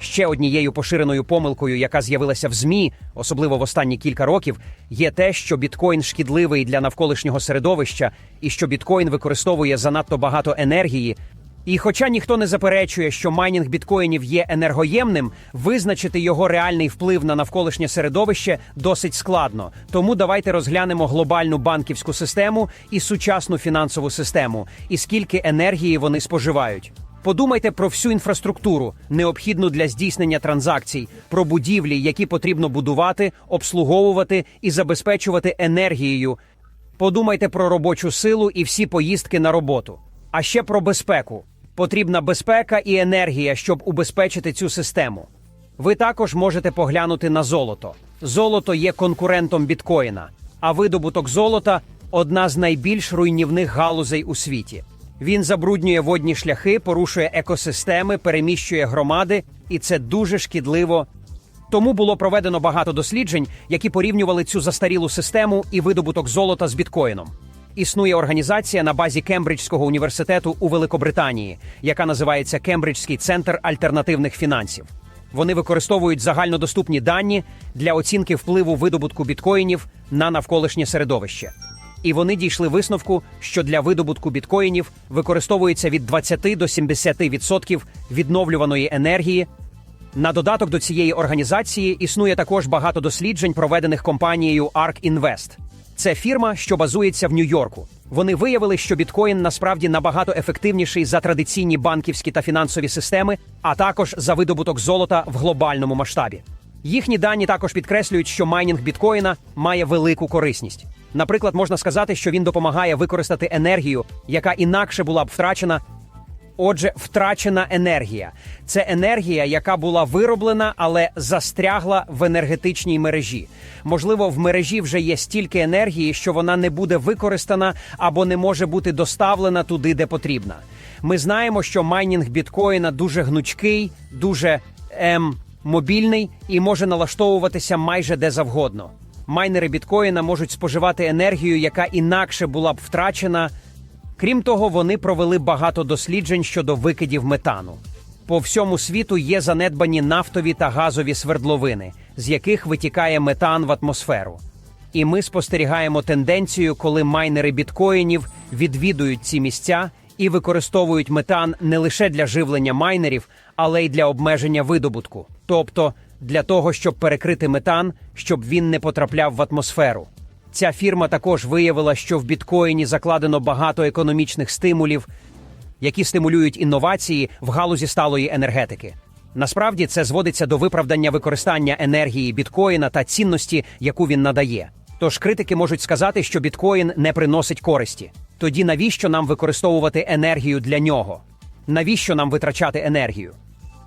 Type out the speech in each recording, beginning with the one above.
Ще однією поширеною помилкою, яка з'явилася в ЗМІ, особливо в останні кілька років, є те, що біткоін шкідливий для навколишнього середовища і що біткоін використовує занадто багато енергії. І хоча ніхто не заперечує, що майнінг біткоїнів є енергоємним, визначити його реальний вплив на навколишнє середовище досить складно. Тому давайте розглянемо глобальну банківську систему і сучасну фінансову систему, і скільки енергії вони споживають. Подумайте про всю інфраструктуру, необхідну для здійснення транзакцій, про будівлі, які потрібно будувати, обслуговувати і забезпечувати енергією. Подумайте про робочу силу і всі поїздки на роботу. А ще про безпеку. Потрібна безпека і енергія, щоб убезпечити цю систему. Ви також можете поглянути на золото. Золото є конкурентом біткоїна, а видобуток золота одна з найбільш руйнівних галузей у світі. Він забруднює водні шляхи, порушує екосистеми, переміщує громади, і це дуже шкідливо тому було проведено багато досліджень, які порівнювали цю застарілу систему і видобуток золота з біткоїном. Існує організація на базі Кембриджського університету у Великобританії, яка називається Кембриджський центр альтернативних фінансів. Вони використовують загальнодоступні дані для оцінки впливу видобутку біткоїнів на навколишнє середовище. І вони дійшли висновку, що для видобутку біткоїнів використовується від 20 до 70% відновлюваної енергії, на додаток до цієї організації існує також багато досліджень, проведених компанією ARK Invest. Це фірма, що базується в Нью-Йорку. Вони виявили, що біткоін насправді набагато ефективніший за традиційні банківські та фінансові системи, а також за видобуток золота в глобальному масштабі. Їхні дані також підкреслюють, що майнінг біткоїна має велику корисність. Наприклад, можна сказати, що він допомагає використати енергію, яка інакше була б втрачена Отже, втрачена енергія це енергія, яка була вироблена, але застрягла в енергетичній мережі. Можливо, в мережі вже є стільки енергії, що вона не буде використана або не може бути доставлена туди, де потрібна. Ми знаємо, що майнінг біткоїна дуже гнучкий, дуже ем, мобільний і може налаштовуватися майже де завгодно. Майнери біткоїна можуть споживати енергію, яка інакше була б втрачена. Крім того, вони провели багато досліджень щодо викидів метану. По всьому світу є занедбані нафтові та газові свердловини, з яких витікає метан в атмосферу. І ми спостерігаємо тенденцію, коли майнери біткоїнів відвідують ці місця і використовують метан не лише для живлення майнерів, але й для обмеження видобутку, тобто для того, щоб перекрити метан, щоб він не потрапляв в атмосферу. Ця фірма також виявила, що в біткоїні закладено багато економічних стимулів, які стимулюють інновації в галузі сталої енергетики. Насправді це зводиться до виправдання використання енергії біткоїна та цінності, яку він надає. Тож критики можуть сказати, що біткоін не приносить користі. Тоді навіщо нам використовувати енергію для нього? Навіщо нам витрачати енергію?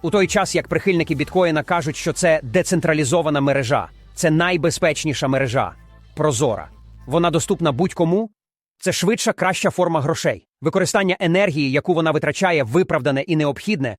У той час, як прихильники біткоїна кажуть, що це децентралізована мережа, це найбезпечніша мережа прозора. Вона доступна будь-кому. Це швидша, краща форма грошей. Використання енергії, яку вона витрачає, виправдане і необхідне,